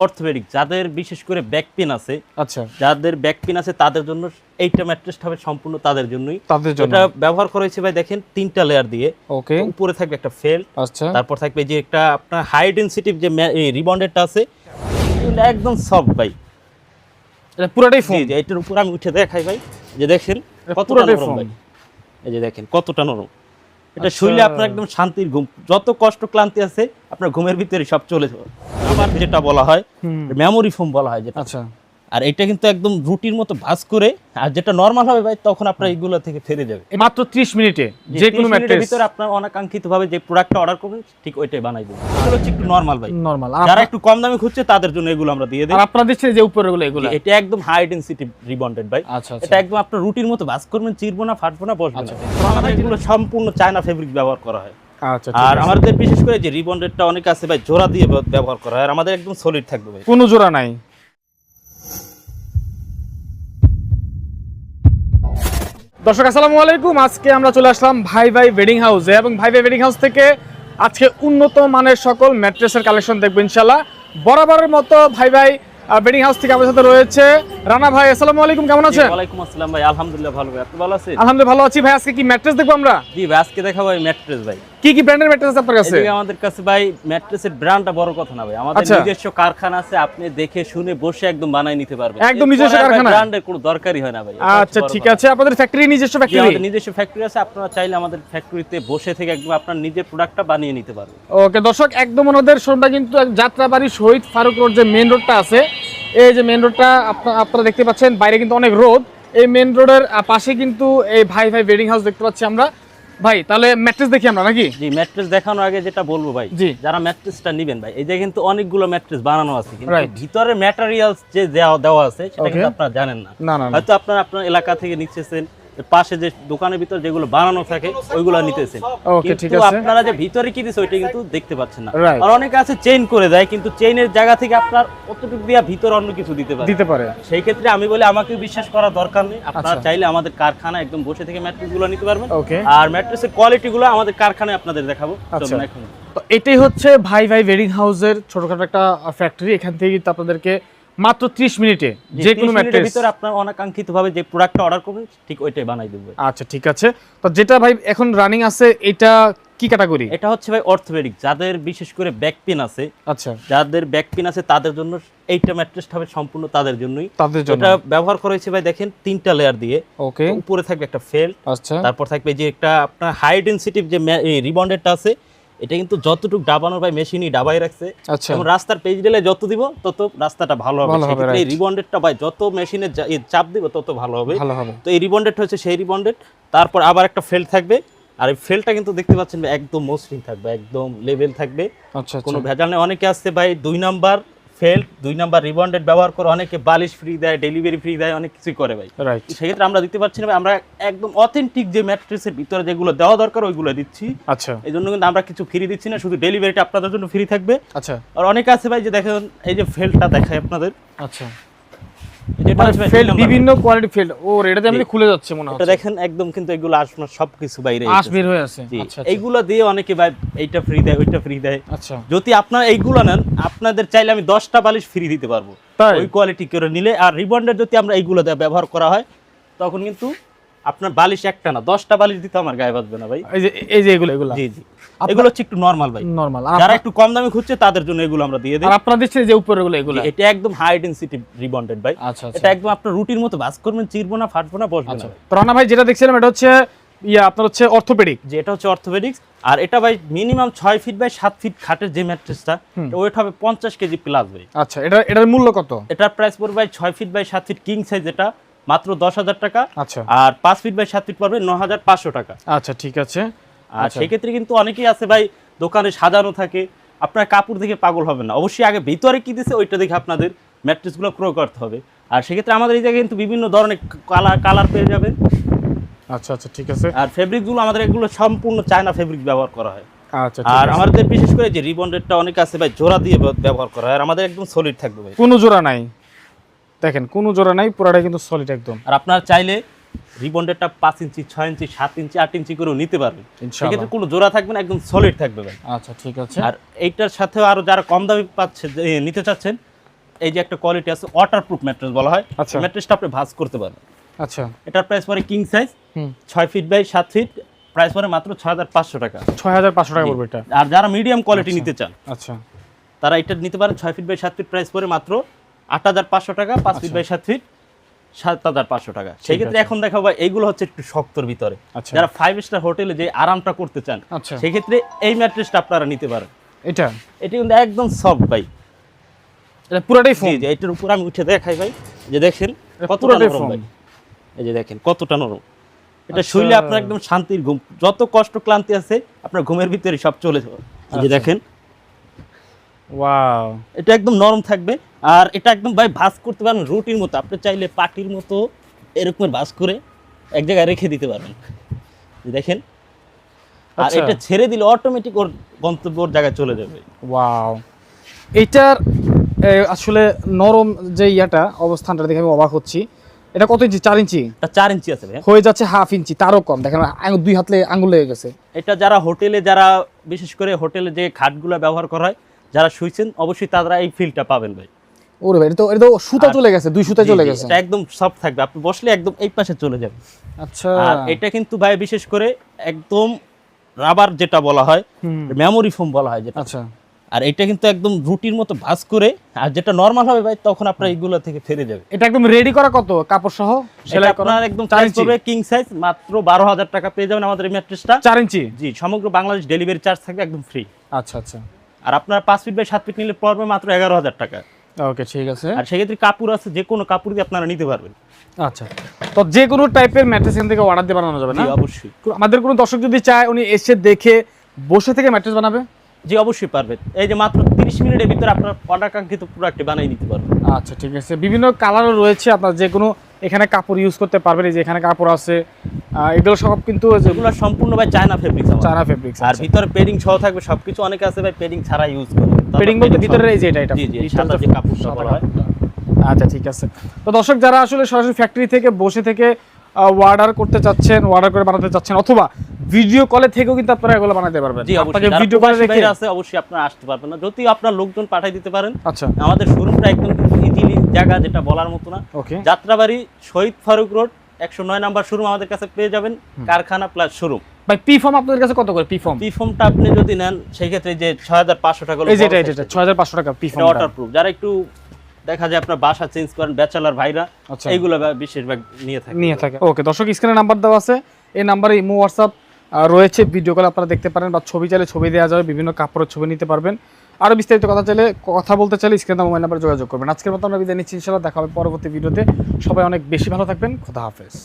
Orthopaedic যাদের বিশেষ করে ব্যাক পেন আছে আচ্ছা। যাদের ব্যাক পেন আছে তাদের জন্য এইটা ম্যাট্রেসটা হবে সম্পূর্ণ তাদের জন্যই। তাদের জন্য। এটা ব্যবহার করা হয়েছে ভাই দেখেন তিনটা লেয়ার দিয়ে। ওকে। উপরে থাকবে একটা ফেল আচ্ছা। তারপর থাকবে যে একটা আপনার হাই ডেন্সিটিভ যে রিবন্ডেডটা আছে একদম সফট ভাই। এটা পুরোটাই জি এটার উপর আমি উঠে দেখাই ভাই যে দেখেন কতটা নরম ভাই। এই যে দেখেন কতটা নরম। এটা আচ্ছা। শুইলে আপনার একদম শান্তির ঘুম। যত কষ্ট ক্লান্তি আছে আপনার ঘুমের ভিতরে সব চলে যাবে। আবার যেটা বলা হয় মেমোরি ফোম বলা হয় যেটা আচ্ছা। আর এটা কিন্তু একদম রুটির মতো ভাঁজ করে আর যেটা নর্মাল হবে ভাই তখন আপনার এইগুলো থেকে ফিরে যাবে। মাত্র 30 মিনিটে যে যে 30 কোনো ম্যাট্রেস ভিতরে আপনার অনাকাঙ্ক্ষিত ভাবে যে প্রোডাক্টটা অর্ডার করবেন ঠিক ওইটাই বানাই দেবো। এগুলো হচ্ছে একটু নর্মাল ভাই। নরমাল যারা একটু কম দামে খুঁজছে তাদের জন্য এগুলো আমরা দিয়ে দিই। আর আপনারা দিচ্ছেন যে উপরে গুলো এগুলো? এটা একদম হাই ডেন্সিটি রিবন্ডেড ভাই। আচ্ছা আচ্ছা। এটা একদম আপনার রুটির মতো ভাঁজ করবেন চিরবো না ফাটবো না বসবে আচ্ছা। না আমাদের এগুলো সম্পূর্ণ চায়না ফেব্রিক ব্যবহার করা হয়। আচ্ছা আর আমাদের বিশেষ করে যে রিবন্ডেডটা অনেক আছে ভাই জোড়া দিয়ে ব্যব- ব্যবহার করা হয় আর আমাদের একদম সলিড থাকবে ভাই। কোনো জোড়া নাই। দর্শক আসসালামু আলাইকুম। আজকে আমরা চলে আসলাম ভাই ভাই ওয়েডিং হাউসে এবং ভাই ভাই ওয়েডিং হাউস থেকে আজকে উন্নত মানের সকল ম্যাট্রেসের কালেকশন দেখব ইনশাল্লাহ বরাবরের মতো ভাই ভাই ওয়েডিং হাউস থেকে আমাদের সাথে রয়েছে রানা ভাই। আসসালামু আলাইকুম কেমন আছেন? ওয়ালাইকুম আসসালাম ভাই। আলহামদুলিল্লাহ ভালো ভাই। আপনি ভালো আছেন? আলহামদুলিল্লাহ ভালো আছি ভাই। আজকে কি ম্যাট্রেস দেখব আমরা? জি ভাই আজকে দেখাবো ম্যাট্রেস ভাই। কি কি ব্র্যান্ডের ম্যাট্রেস আছে আপনার কাছে? আমাদের কাছে ভাই ম্যাট্রেসের ব্র্যান্ডটা বড় কথা না ভাই। আমাদের আচ্ছা। নিজস্ব কারখানা আছে আপনি দেখে শুনে বসে একদম বানাই নিতে পারবেন। একদম নিজস্ব কারখানা? ব্র্যান্ডের কোনো দরকারই হয় না ভাই। আচ্ছা ঠিক আছে। আপনাদের ফ্যাক্টরি নিজস্ব ফ্যাক্টরি আমাদের নিজস্ব ফ্যাক্টরি আছে। আপনারা চাইলে আমাদের ফ্যাক্টরিতে বসে থেকে একদম আপনার নিজের প্রোডাক্টটা বানিয়ে নিতে পারবেন। ওকে দর্শক একদম ওনাদের শোরুমটা কিন্তু এক যাত্রাবাড়ি শহীদ ফারুক রোড যে মেন রোডটা আছে এই যে মেন রোডটা আপনারা দেখতে পাচ্ছেন বাইরে কিন্তু অনেক রোদ এই মেন রোডের পাশে কিন্তু এই ভাই ভাই ওয়েডিং হাউস দেখতে পাচ্ছি আমরা। ভাই তাহলে ম্যাট্রেস দেখি আমরা নাকি জি ম্যাট্রেস দেখানোর আগে যেটা বলব ভাই জি। যারা ম্যাট্রেসটা নেবেন ভাই এই যে কিন্তু অনেকগুলো ম্যাট্রেস বানানো আছে কিন্তু. ভিতরে ম্যাটেরিয়ালস যে দেওয়া দেওয়া আছে সেটা কিন্তু আপনারা জানেন না না না না হয়তো আপনারা আপনার এলাকা থেকে নিচ্ছেন পাশে যে দোকানের ভিতর যেগুলো বানানো থাকে ওইগুলো নিতেছেন কিন্তু আপনারা যে ভিতরে কি দিচ্ছে ওইটা কিন্তু দেখতে পাচ্ছেন না। আর অনেকে আছে চেইন করে দেয় কিন্তু চেইনের জায়গা থেকে আপনার অতটুকু দিয়া ভিতরে অন্য কিছু দিতে পারে। দিতে পারে। সেই ক্ষেত্রে আমি বলি আমাকে বিশ্বাস করার দরকার নেই। আপনারা আচ্ছা। চাইলে আমাদের কারখানা একদম বসে থেকে ম্যাট্রেসগুলো নিতে পারবেন। আর ম্যাট্রেসের কোয়ালিটি গুলো আমাদের কারখানায় আপনাদের দেখাবো। আচ্ছা। চলুন এখন। তো এটাই হচ্ছে ভাই ভাই ওয়েডিং হাউসের ছোটখাটো একটা ফ্যাক্টরি এখান থেকে কিন্তু আপনাদেরকে মাত্র 30 মিনিটে যে কোনো ম্যাট্রেস ভিতরে আপনার অনাকাঙ্ক্ষিত ভাবে যে প্রোডাক্টটা অর্ডার করবেন ঠিক ওইটাই বানাই দেবো। আচ্ছা ঠিক আছে। তো যেটা ভাই এখন রানিং আছে এটা কি ক্যাটাগরি এটা হচ্ছে ভাই অর্থোপেডিক যাদের বিশেষ করে ব্যাক পেন আছে আচ্ছা। যাদের ব্যাক পেন আছে তাদের জন্য এইটা ম্যাট্রেসটা হবে সম্পূর্ণ তাদের জন্যই। তাদের জন্য। এটা ব্যবহার করা হয়েছে ভাই দেখেন তিনটা লেয়ার দিয়ে। ওকে উপরে থাকবে একটা ফেল আচ্ছা। তারপর থাকবে যে একটা আপনার হাই ডেন্সিটিভ যে রিবন্ডেডটা আছে এটা কিন্তু যতটুকু ডাবানোর ভাই মেশিনই ডাবাই রাখছে। আচ্ছা। এবং রাস্তার পেজ ডেলে যত দিব তত রাস্তাটা ভালো হবে। সেক্ষেত্রে এই রিবন্ডেডটা ভাই যত মেশিনে চাপ দিব তত ভালো হবে। তো এই রিবন্ডেড হচ্ছে সেই রিবন্ডেড তারপর আবার একটা ফেল থাকবে। আর এই ফেলটা কিন্তু দেখতে পাচ্ছেন একদম মসৃণ থাকবে একদম লেভেল থাকবে। আচ্ছা কোনো আচ্ছা ভেজাল নেই। অনেকে আসছে ভাই দুই নাম্বার ফেল দুই নাম্বার রিবন্ডেড ব্যবহার করে অনেকে বালিশ ফ্রি দেয় ডেলিভারি ফ্রি দেয় অনেক কিছুই করে ভাই। সেক্ষেত্রে আমরা দিতে পারছি না আমরা একদম অথেন্টিক যে ম্যাট্রেসের ভিতরে যেগুলো দেওয়া দরকার ওইগুলো দিচ্ছি। আচ্ছা। এই জন্য কিন্তু আমরা কিছু ফ্রি দিচ্ছি না শুধু ডেলিভারিটা আপনাদের জন্য ফ্রি থাকবে। আচ্ছা। আর অনেকে আছে ভাই যে দেখেন এই যে ফেলটা দেখায় আপনাদের। আচ্ছা। বিভিন্ন কোয়ালিটি ও খুলে যাচ্ছে মনে এটা দেখেন একদম কিন্তু এগুলো আপনার সবকিছু বাইরে আশ বের হয়ে আছে। আচ্ছা আচ্ছা। এইগুলো দিয়ে অনেকে ভাই এইটা ফ্রি দেয় ওইটা ফ্রি দেয়। আচ্ছা। যদি আপনারা এইগুলো নেন আপনাদের চাইলে আমি দশটা বালিশ ফ্রি দিতে পারব। ওই কোয়ালিটি করে নিলে আর রিবন্ডের যদি আমরা এইগুলো দিয়ে ব্যবহার করা হয় তখন কিন্তু আপনার বালিশ একটা না দশটা বালিশ দিতে আমার গায়ে বাঁধবে না ভাই। এই যে এই যে এগুলো এগুলো। জি জি। এগুলো হচ্ছে একটু নর্মাল ভাই। নরমাল যারা একটু কম দামে খুঁজছে তাদের জন্য এগুলো আমরা দিয়ে দিই। আর আপনারা দিচ্ছেন যে উপরে এগুলো এগুলো। এটা একদম হাই ডেন্সিটি রিবন্ডেড ভাই। আচ্ছা আচ্ছা। এটা একদম আপনার রুটির মতো ভাস করবেন চিরবো না ফাটবো না বসবে আচ্ছা। না তো রানা ভাই যেটা দেখছিলাম এটা হচ্ছে ইয়া আপনার হচ্ছে অর্থোপেডিক যে এটা হচ্ছে অর্থোপেডিক্স আর এটা ভাই মিনিমাম ছয় ফিট বাই সাত ফিট খাটের যে ম্যাট্রেসটা ওয়েট হবে পঞ্চাশ কেজি প্লাস ভাই। আচ্ছা এটা এটার মূল্য কত? এটার প্রাইস পড়বে ভাই ছয় ফিট বাই সাত ফিট কিং সাইজ এটা। মাত্র দশ হাজার টাকা। আচ্ছা। আর পাঁচ ফিট বাই সাত ফিট পড়বে ন হাজার পাঁচশো টাকা। আচ্ছা ঠিক আছে। আর আচ্ছা। সেক্ষেত্রে কিন্তু অনেকেই আছে ভাই দোকানে সাজানো থাকে। আপনার কাপড় দেখে পাগল হবে না। অবশ্যই আগে ভিতরে কি দিছে ওইটা দেখে আপনাদের ম্যাট্রেসগুলো ক্রয় করতে হবে। আর সেক্ষেত্রে আমাদের এই জায়গায় কিন্তু বিভিন্ন ধরনের কালার কালার পেয়ে যাবেন। আচ্ছা আচ্ছা ঠিক আছে। আর ফেব্রিকগুলো আমাদের এগুলো সম্পূর্ণ চায়না ফেব্রিক ব্যবহার করা হয়। আচ্ছা আর আমাদের বিশেষ করে যে রিবন রেটটা অনেক আছে ভাই জোড়া দিয়ে ব্যবহার করা হয়। আর আমাদের একদম সলিড থাকবে ভাই। কোনো জোড়া নাই? দেখেন কোনো জোড়া নাই পুরাটাই কিন্তু সলিড একদম। আর আপনার চাইলে রিবন্ডেডটা পাঁচ ইঞ্চি ছয় ইঞ্চি সাত ইঞ্চি আট ইঞ্চি করেও নিতে পারবেন। সেক্ষেত্রে কোনো জোড়া থাকবে না একদম সলিড থাকবে ভাই। আচ্ছা ঠিক আছে। আর এইটার সাথেও আরও যারা কম দামে পাচ্ছে নিতে চাচ্ছেন এই যে একটা কোয়ালিটি আছে ওয়াটার প্রুফ ম্যাট্রেস বলা হয়। আচ্ছা। ম্যাট্রেসটা আপনি ভাঁজ করতে পারেন। আচ্ছা। এটার প্রাইস পরে কিং সাইজ ছয় ফিট বাই সাত ফিট প্রাইস পরে মাত্র ছয় হাজার পাঁচশো টাকা। ছয় হাজার পাঁচশো টাকা পড়বে এটা। আর যারা মিডিয়াম কোয়ালিটি নিতে চান আচ্ছা। তারা এটা নিতে পারেন ছয় ফিট বাই সাত ফিট প্রাইস পরে মাত্র আট হাজার পাঁচশো টাকা পাঁচ ফিট বাই সাত ফিট সাত হাজার পাঁচশো টাকা। সেই ক্ষেত্রে এখন দেখাবো ভাই এইগুলো হচ্ছে একটু শক্তর ভিতরে। আচ্ছা। যারা ফাইভ স্টার হোটেলে যে আরামটা করতে চান আচ্ছা। সেই ক্ষেত্রে এই ম্যাট্রেসটা আপনারা নিতে পারেন। এটা? এটি কিন্তু একদম সফট ভাই। এটা পুরোটাই জি জি এটার উপর আমি উঠে দেখাই ভাই। যে দেখেন কতটা নরম ভাই। এই যে দেখেন কতটা নরম। এটা আচ্ছা। শুইলে আপনার একদম শান্তির ঘুম যত কষ্ট ক্লান্তি আছে আপনার ঘুমের ভিতরে সব চলে যাবে। এই যে আচ্ছা। দেখেন। ওয়াও এটা একদম নরম থাকবে। আর এটা একদম ভাই ভাঁজ করতে পারেন রুটির মতো। আপনি চাইলে পাটির মতো এরকম ভাঁজ করে এক জায়গায় রেখে দিতে পারবেন। দেখেন? আর আচ্ছা। এটা ছেড়ে দিলে অটোমেটিক ওর গন্তব্য ওর জায়গায় চলে যাবে। ওয়াও এটার আসলে নরম যে ইয়াটা অবস্থানটা দেখে আমি অবাক হচ্ছি। এটা কত ইঞ্চি? চার ইঞ্চি? চার ইঞ্চি আছে হয়ে যাচ্ছে হাফ ইঞ্চি তারও কম। দেখেন দুই হাতলে আঙুল লেগে গেছে। এটা যারা হোটেলে যারা বিশেষ করে হোটেলে যে খাটগুলো ব্যবহার করা হয় যারা শুইছেন অবশ্যই তারা এই ফিলটা পাবেন ভাই। ওরে ভাই এটা তো এটা তো সুতা চলে গেছে দুই সুতা চলে গেছে। এটা একদম সফট থাকবে আপনি বসলে একদম এই পাশে চলে যাবে। আচ্ছা। আর এটা কিন্তু ভাই বিশেষ করে একদম রাবার যেটা বলা হয় মেমোরি ফোম বলা হয় যেটা। আচ্ছা। আর এটা কিন্তু একদম রুটির মতো ভাঁজ করে আর যেটা নর্মাল হবে ভাই তখন আপনার এইগুলো থেকে ফিরে যাবে। এটা একদম রেডি করা কত? কাপড় সহ? সেলাই করা? আপনার একদম চার চার্জ? করবে কিং সাইজ মাত্র বারো হাজার টাকা পেয়ে যাবেন আমাদের এই ম্যাট্রেসটা চার ইঞ্চি? জি সমগ্র বাংলাদেশ ডেলিভারি চার্জ থাকবে একদম ফ্রি আচ্ছা আচ্ছা। আর আপনার পাঁচ ফিট বাই সাত ফিট নিলে পড়বে মাত্র এগারো হাজার টাকা। ওকে ঠিক আছে। আর সেক্ষেত্রে কাপড় আছে যে কোনো কাপড় দিয়ে আপনারা নিতে পারবেন। আচ্ছা। তো যে কোনো টাইপের ম্যাট্রেস এখান থেকে অর্ডার দিয়ে বানানো যাবে না? অবশ্যই। আমাদের কোনো দর্শক যদি চায় উনি এসে দেখে বসে থেকে ম্যাট্রেস বানাবে? জি অবশ্যই পারবেন এই যে মাত্র তিরিশ মিনিটের ভিতরে আপনার অর্ডার প্রোডাক্টটি বানিয়ে নিতে পারবেন। আচ্ছা ঠিক আছে। বিভিন্ন কালারও রয়েছে আপনার যে কোনো এখানে কাপড় ইউজ করতে পারবেন এই যে এখানে কাপড় আছে। এগুলো সব কিন্তু এগুলো সম্পূর্ণ ভাই চায়না ফেব্রিক্স চায়না ফেব্রিক্স আর ভিতরে পেডিং সহ থাকবে সবকিছু অনেকে আছে ভাই পেডিং ছাড়া ইউজ করে। তবে পেডিং বলতে padding ভিতরে এই যে এটা এটা জি জি সাদা যে কাপড়টা বলা হয়। আচ্ছা ঠিক আছে। তো দর্শক যারা আসলে সরাসরি ফ্যাক্টরি থেকে বসে থেকে অর্ডার করতে চাচ্ছেন অর্ডার করে বানাতে চাচ্ছেন অথবা ভিডিও কলে থেকেও কিন্তু আপনারা এগুলো বানাতে পারবেন। জি আপনাকে ভিডিও কলে রেখে আছে অবশ্যই আপনারা আসতে পারবেন না। যদি আপনার লোকজন পাঠিয়ে দিতে পারেন আচ্ছা। আমাদের শোরুমটা একদম ইজিলি জায়গা যেটা বলার মতো না। যাত্রাবাড়ি শহীদ ফারুক রোড একশো নয় নাম্বার শোরুম আমাদের কাছে পেয়ে যাবেন। কারখানা প্লাস শোরুম ভাই পি ফর্ম আপনাদের কাছে কত করে? পি ফর্ম পি ফোমটা আপনি যদি নেন সেই ক্ষেত্রে যে ছয় হাজার পাঁচশো টাকা এই যে এটা এটা ছয় হাজার পাঁচশো টাকা পি ফর্ম ওয়াটারপ্রুফ যারা একটু দেখা যায় আপনার বাসা চেঞ্জ করেন ব্যাচেলার ভাইরা আচ্ছা। এইগুলো বেশিরভাগ নিয়ে থাকে। নিয়ে থাকে। ওকে দর্শক স্ক্রিনে নাম্বার দেওয়া আছে। এই নাম্বারে ইমো হোয়াটসঅ্যাপ রয়েছে। ভিডিও কল আপনারা দেখতে পারেন বা ছবি চাইলে ছবি দেওয়া যাবে। বিভিন্ন কাপড়ের ছবি নিতে পারবেন। আরও বিস্তারিত কথা চাইলে কথা বলতে চাইলে স্ক্রিনে মোবাইল নাম্বার যোগাযোগ করবেন। আজকের মতো আমরা বিদায় নিচ্ছি ইনশাল্লাহ দেখা হবে পরবর্তী ভিডিওতে সবাই অনেক বেশি ভালো থাকবেন। খোদা হাফেজ।